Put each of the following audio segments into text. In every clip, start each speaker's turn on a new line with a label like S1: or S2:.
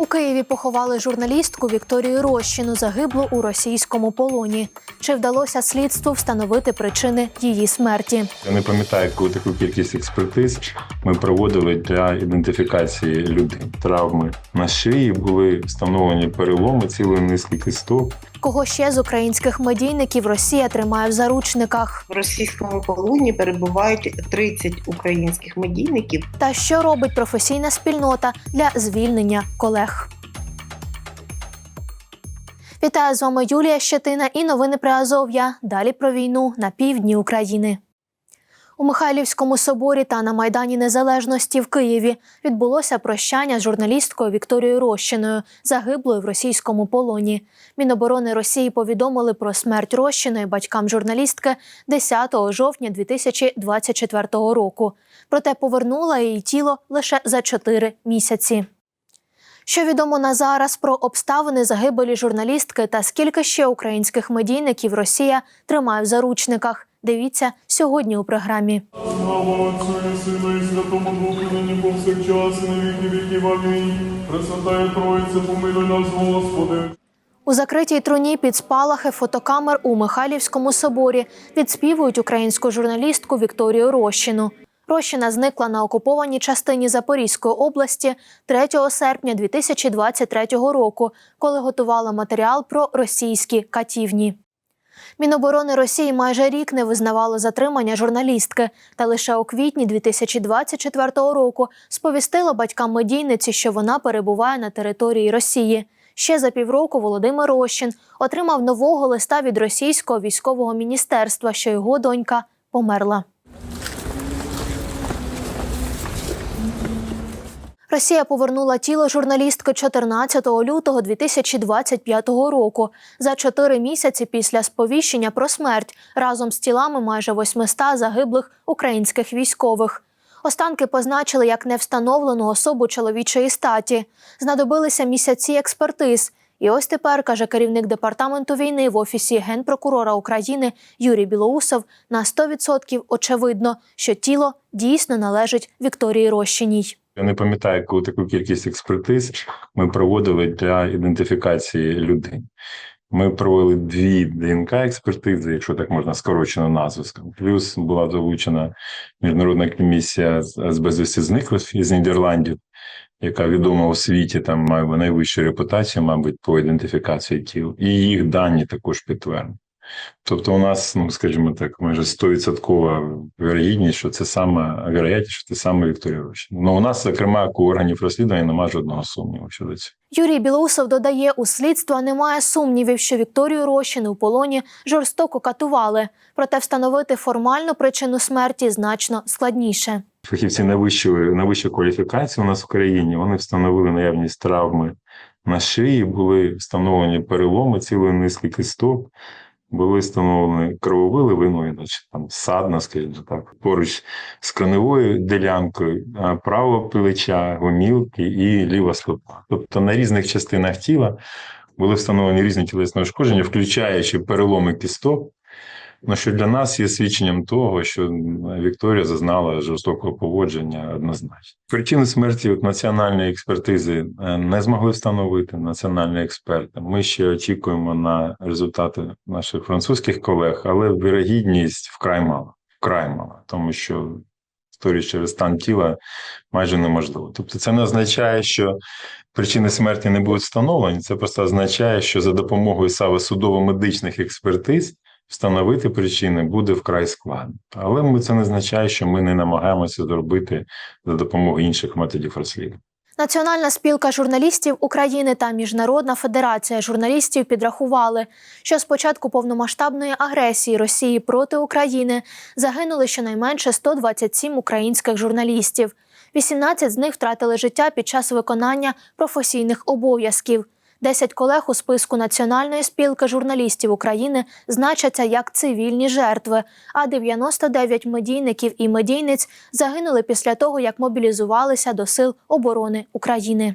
S1: У Києві поховали журналістку Вікторію Рощину, загиблу у російському полоні. Чи вдалося слідству встановити причини її смерті?
S2: Я не пам'ятаю, яку таку кількість експертиз ми проводили для ідентифікації людей. Травми на шиї були встановлені переломи цілої низки кісток.
S1: Кого ще з українських медійників Росія тримає в заручниках?
S3: В російському полоні перебувають 30 українських медійників.
S1: Та що робить професійна спільнота для звільнення колег? Вітаю з вами Юлія Щетина і новини при Азов'я. Далі про війну на півдні України. У Михайлівському соборі та на Майдані Незалежності в Києві відбулося прощання з журналісткою Вікторією Рощиною, загиблою в російському полоні. Міноборони Росії повідомили про смерть Рощиної батькам журналістки 10 жовтня 2024 року. Проте повернула її тіло лише за 4 місяці. Що відомо на зараз про обставини загибелі журналістки та скільки ще українських медійників Росія тримає в заручниках? Дивіться сьогодні у програмі.
S4: Слава Отцю і Святому Духу, нині повсякчас, і на віки віків. Амінь. Пресвятає Троїця, помилуй нас, Господи.
S1: У закритій труні під спалахи фотокамер у Михайлівському соборі відспівують українську журналістку Вікторію Рощину. Рощина зникла на окупованій частині Запорізької області 3 серпня 2023 року, коли готувала матеріал про російські катівні. Міноборони Росії майже рік не визнавало затримання журналістки, та лише у квітні 2024 року сповістило батькам медійниці, що вона перебуває на території Росії. Ще за півроку Володимир Рощин отримав нового листа від російського військового міністерства, що його донька померла. Росія повернула тіло журналістки 14 лютого 2025 року за чотири місяці після сповіщення про смерть разом з тілами майже 800 загиблих українських військових. Останки позначили як невстановлену особу чоловічої статі. Знадобилися місяці експертиз. І ось тепер, каже керівник департаменту війни в офісі генпрокурора України Юрій Білоусов, на 100% очевидно, що тіло дійсно належить Вікторії Рощиній.
S2: Я не пам'ятаю, яку таку кількість експертиз ми проводили для ідентифікації людей. Ми провели дві ДНК експертизи, якщо так можна скорочено назву. Плюс була залучена міжнародна комісія з безвісті зниклих із Нідерландів, яка відома у світі, там має найвищу репутацію, мабуть, по ідентифікації тіл. І їх дані також підтверджені. Тобто, у нас, ну скажімо так, майже 100% вірогідність, що це саме вірогідність, що це саме Вікторія Рощина. Ну у нас, зокрема, у органів розслідування немає жодного сумніву щодо цього.
S1: Юрій Білоусов додає, у слідства немає сумнівів, що Вікторію Рощину у полоні жорстоко катували. Проте встановити формальну причину смерті значно складніше.
S2: Фахівці найвищої найвищої кваліфікації у нас в країні вони встановили наявність травми на шиї, були встановлені переломи цілої низки кісток. Були встановлені крововили ну, іначе там садна, скажімо так, поруч з коневою ділянкою, право плеча, гомілки і ліва стопа. Тобто на різних частинах тіла були встановлені різні тілесні ушкодження, включаючи переломи кісток. Ну, що для нас є свідченням того, що Вікторія зазнала жорстокого поводження однозначно. Причини смерті от національної експертизи е, не змогли встановити національні експерти. Ми ще очікуємо на результати наших французьких колег, але вірогідність вкрай мала, вкрай мала, тому що історія через стан тіла майже неможливо. Тобто, це не означає, що причини смерті не будуть встановлені. Це просто означає, що за допомогою саме судово-медичних експертиз встановити причини буде вкрай складно. Але ми це не означає, що ми не намагаємося зробити за допомогою інших методів розслідування.
S1: Національна спілка журналістів України та Міжнародна федерація журналістів підрахували, що з початку повномасштабної агресії Росії проти України загинули щонайменше 127 українських журналістів. 18 з них втратили життя під час виконання професійних обов'язків. 10 колег у списку Національної спілки журналістів України значаться як цивільні жертви, а 99 медійників і медійниць загинули після того, як мобілізувалися до Сил оборони України.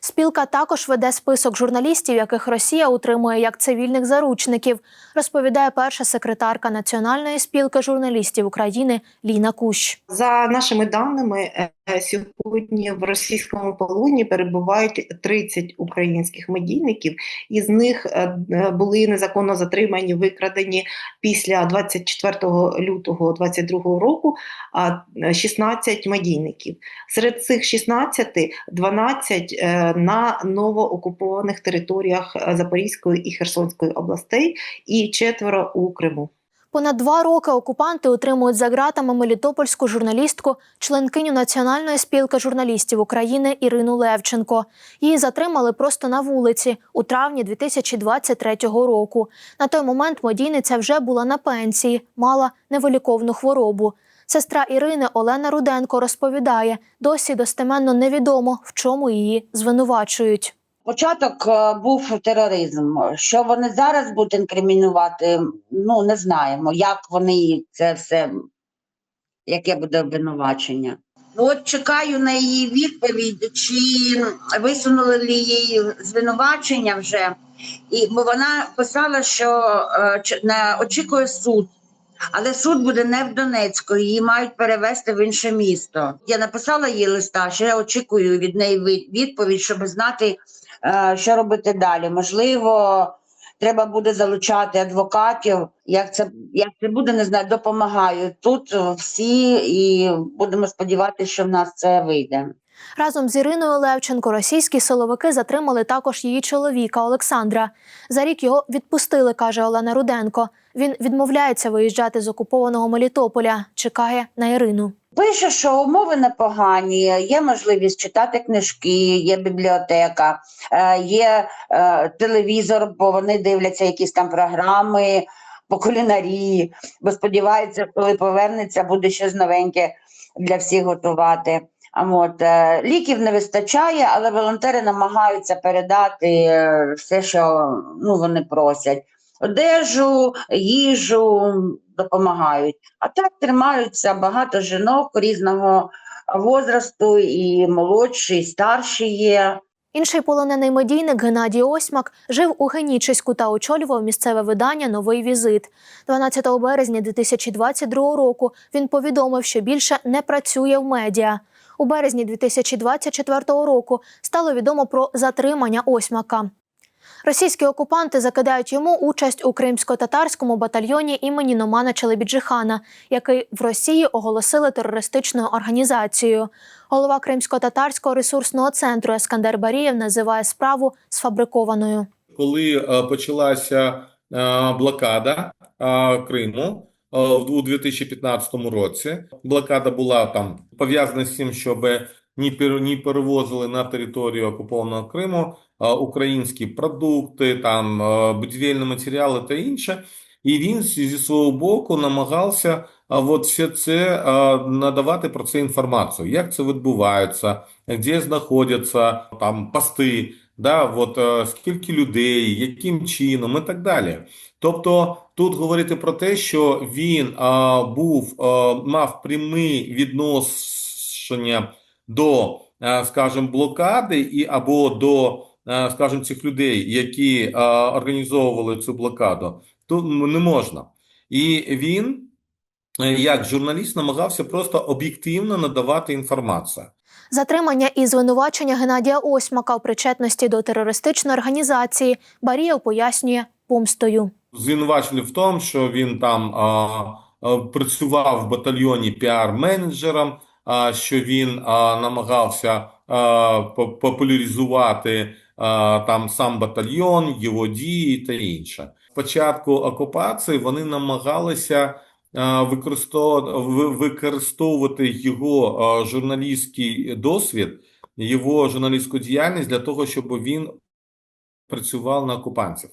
S1: Спілка також веде список журналістів, яких Росія утримує як цивільних заручників, розповідає перша секретарка Національної спілки журналістів України Ліна Кущ.
S3: За нашими даними, Сьогодні в російському полоні перебувають 30 українських медійників, із них е, е, були незаконно затримані, викрадені після 24 лютого 2022 року, а е, 16 медійників. Серед цих 16 – 12 е, на новоокупованих територіях е, Запорізької і Херсонської областей і четверо у Криму.
S1: Понад два роки окупанти утримують за ґратами мелітопольську журналістку, членкиню Національної спілки журналістів України Ірину Левченко. Її затримали просто на вулиці у травні 2023 року. На той момент медійниця вже була на пенсії, мала невиліковну хворобу. Сестра Ірини Олена Руденко розповідає, досі достеменно невідомо, в чому її звинувачують.
S5: Початок е, був тероризм. Що вони зараз будуть інкримінувати, ну не знаємо, як вони це все, яке буде обвинувачення. Ну, От чекаю на її відповідь, чи висунули ли їй звинувачення вже. І бо вона писала, що не очікує суд. Але суд буде не в Донецьку, її мають перевезти в інше місто. Я написала їй листа, що я очікую від неї відповідь, щоб знати, що робити далі. Можливо, треба буде залучати адвокатів. Як це як це буде, не знаю, допомагаю тут е, всі, і будемо сподіватися, що в нас це вийде.
S1: Разом з Іриною Левченко російські силовики затримали також її чоловіка Олександра. За рік його відпустили, каже Олена Руденко. Він відмовляється виїжджати з окупованого Мелітополя, чекає на Ірину.
S5: Пише, що умови непогані, є можливість читати книжки, є бібліотека, е, є е, телевізор, бо вони дивляться якісь там програми по кулінарії, бо сподіваються, коли повернеться, буде щось новеньке для всіх готувати. От е, ліків не вистачає, але волонтери намагаються передати все, що ну, вони просять. Одежу, їжу допомагають. А так тримаються багато жінок різного возрасту, і молодші, і старші є.
S1: Інший полонений медійник Геннадій Осьмак жив у Генічеську та очолював місцеве видання Новий візит. 12 березня 2022 року він повідомив, що більше не працює в медіа. У березні 2024 року стало відомо про затримання Осьмака. Російські окупанти закидають йому участь у кримсько-татарському батальйоні імені Номана Челебіджихана, який в Росії оголосили терористичною організацією. Голова Кримсько-татарського ресурсного центру Ескандер Барієв називає справу сфабрикованою.
S6: коли е, почалася е, блокада е, Криму у 2015 році. Блокада була там пов'язана з тим, щоб ні ні перевозили на територію окупованого Криму українські продукти, там будівельні матеріали та інше. І він зі свого боку намагався от все це надавати про це інформацію, як це відбувається, де знаходяться там пости, да, от, скільки людей, яким чином і так далі. Тобто тут говорити про те, що він а, був, а, мав пряме відношення до, а, скажімо, блокади і або до, а, скажімо, цих людей, які організовували цю блокаду, то не можна. І він, е, як журналіст, намагався просто об'єктивно надавати інформацію.
S1: Затримання і звинувачення Геннадія Осьмака в причетності до терористичної організації Барієв пояснює помстою.
S6: Звинувачили в тому, що він там а, а, працював в батальйоні піар-менеджером, що він намагався популяризувати там сам батальйон, його дії та інше. Спочатку окупації вони намагалися використовувати його журналістський досвід, його журналістську діяльність для того, щоб він працював на окупантів.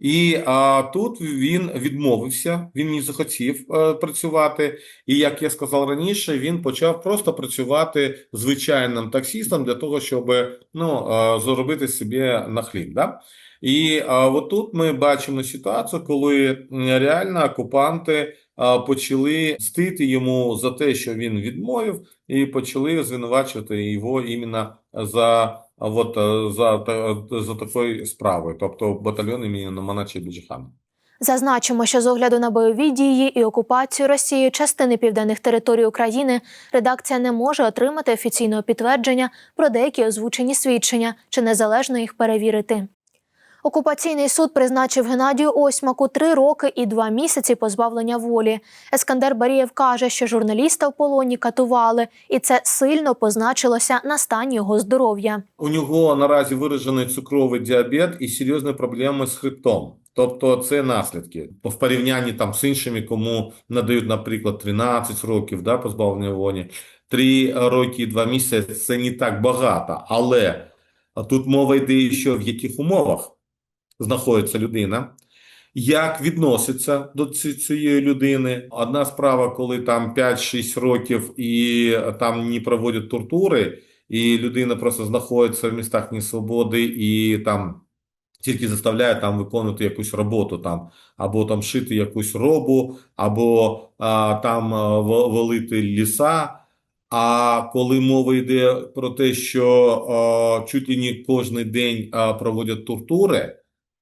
S6: І а, тут він відмовився, він не захотів е, працювати. І як я сказав раніше, він почав просто працювати звичайним таксістом для того, щоб ну, е, заробити собі на хліб. Да? І а, от тут ми бачимо ситуацію, коли реально окупанти а, почали мстити йому за те, що він відмовив, і почали звинувачувати його іменно за а от е, за, та- за такою справою, тобто батальйон імені Номана Біджихана.
S1: Зазначимо, що з огляду на бойові дії і окупацію Росії частини південних територій України редакція не може отримати офіційного підтвердження про деякі озвучені свідчення чи незалежно їх перевірити. Окупаційний суд призначив Геннадію Осьмаку три роки і два місяці позбавлення волі. Ескандер Барієв каже, що журналіста в полоні катували, і це сильно позначилося на стані його здоров'я.
S6: У нього наразі виражений цукровий діабет і серйозні проблеми з хребтом. Тобто це наслідки в порівнянні там з іншими, кому надають, наприклад, 13 років да, позбавлення волі, 3 роки і 2 місяці це не так багато. Але тут мова йде ще в яких умовах знаходиться людина, як відноситься до цієї людини. Одна справа, коли там 5-6 років і там не проводять тортури, і людина просто знаходиться в містах несвободи і там тільки заставляє там виконувати якусь роботу там, або там шити якусь робу, або а, там валити ліса. А коли мова йде про те, що а, чуть ли не кожен день а, проводять тортури,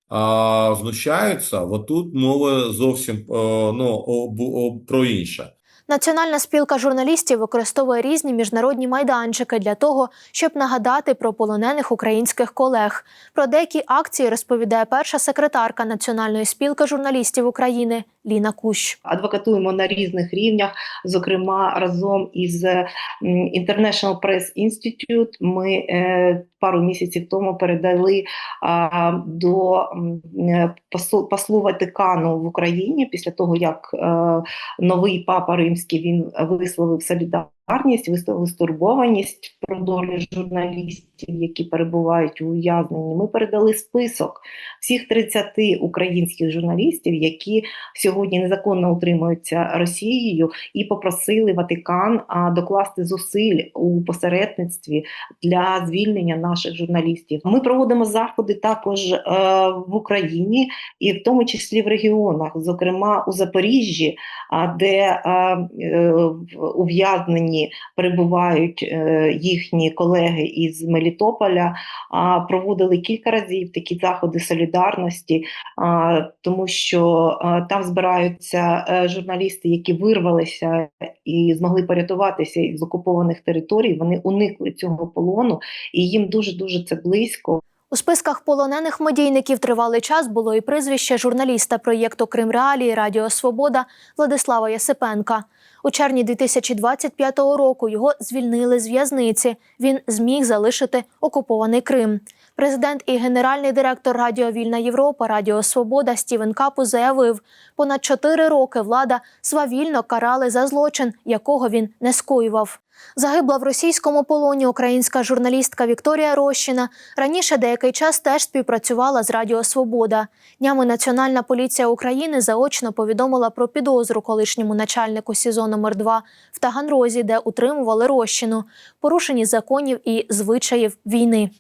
S6: а, знущаються, от тут мова зовсім а, ну, про інше.
S1: Національна спілка журналістів використовує різні міжнародні майданчики для того, щоб нагадати про полонених українських колег. Про деякі акції розповідає перша секретарка Національної спілки журналістів України Ліна Кущ.
S3: адвокатуємо на різних рівнях. Зокрема, разом із м, International Press Institute ми е, пару місяців тому передали до е, послу Ватикану в Україні після того, як е, новий папа римський він висловив солідарність, висловив стурбованість про долю журналістів, які перебувають у ув'язненні. Ми передали список всіх 30 українських журналістів, які сьогодні незаконно утримуються Росією, і попросили Ватикан докласти зусиль у посередництві для звільнення наших журналістів. Ми проводимо заходи також е, в Україні і в тому числі в регіонах, зокрема у Запоріжжі, де е, ув'язнені перебувають е, їхні колеги із Мелітополя. Проводили кілька разів такі заходи солідарності, тому що там збираються е, журналісти, які вирвалися і змогли порятуватися із окупованих територій. Вони уникли цього полону, і їм дуже дуже це близько.
S1: У списках полонених медійників тривалий час було і прізвище журналіста проєкту Крим Реалії Радіо Свобода Владислава Ясипенка. У червні 2025 року його звільнили з в'язниці. Він зміг залишити окупований Крим. Президент і генеральний директор Радіо Вільна Європа Радіо Свобода Стівен Капу заявив, понад чотири роки влада свавільно карали за злочин, якого він не скоював. Загибла в російському полоні українська журналістка Вікторія Рощина. Раніше деякий час теж співпрацювала з Радіо Свобода. Днями Національна поліція України заочно повідомила про підозру колишньому начальнику СІЗО номер 2 в Таганрозі, де утримували Рощину, порушені законів і звичаїв війни.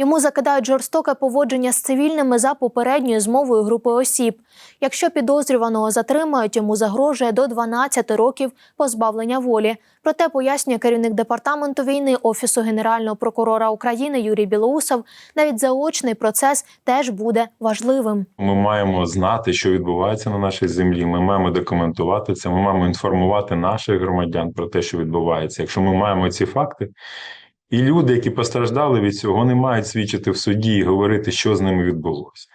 S1: Йому закидають жорстоке поводження з цивільними за попередньою змовою групи осіб. Якщо підозрюваного затримають, йому загрожує до 12 років позбавлення волі. Проте пояснює керівник департаменту війни Офісу Генерального прокурора України Юрій Білоусов, навіть заочний процес теж буде важливим.
S2: Ми маємо знати, що відбувається на нашій землі. Ми маємо документувати це. Ми маємо інформувати наших громадян про те, що відбувається. Якщо ми маємо ці факти, і люди, які постраждали від цього, не мають свідчити в суді і говорити, що з ними відбулося.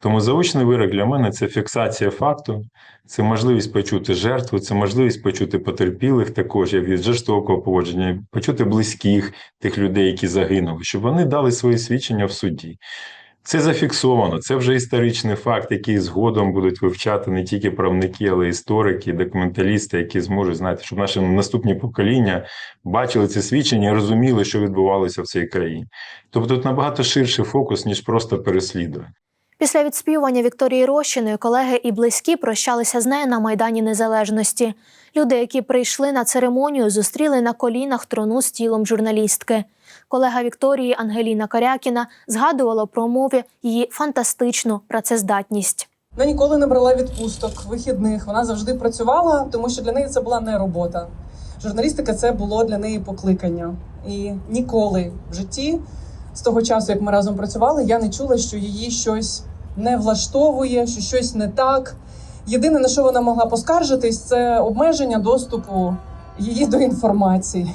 S2: Тому заочний вирок для мене це фіксація факту, це можливість почути жертву, це можливість почути потерпілих також як від жорстокого поводження, почути близьких тих людей, які загинули, щоб вони дали свої свідчення в суді. Це зафіксовано, це вже історичний факт, який згодом будуть вивчати не тільки правники, але й історики, документалісти, які зможуть знати, щоб наші наступні покоління бачили це свідчення і розуміли, що відбувалося в цій країні. Тобто тут набагато ширший фокус, ніж просто переслідування.
S1: Після відспівування Вікторії Рощиної колеги і близькі прощалися з нею на Майдані Незалежності. Люди, які прийшли на церемонію, зустріли на колінах трону з тілом журналістки. Колега Вікторії Ангеліна Корякіна згадувала про мові її фантастичну працездатність.
S7: Вона ніколи не брала відпусток, вихідних. Вона завжди працювала, тому що для неї це була не робота. Журналістика це було для неї покликання. І ніколи в житті, з того часу, як ми разом працювали, я не чула, що її щось не влаштовує, що щось не так. Єдине, на що вона могла поскаржитись, це обмеження доступу її до інформації.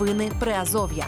S8: Новини Приазов'я.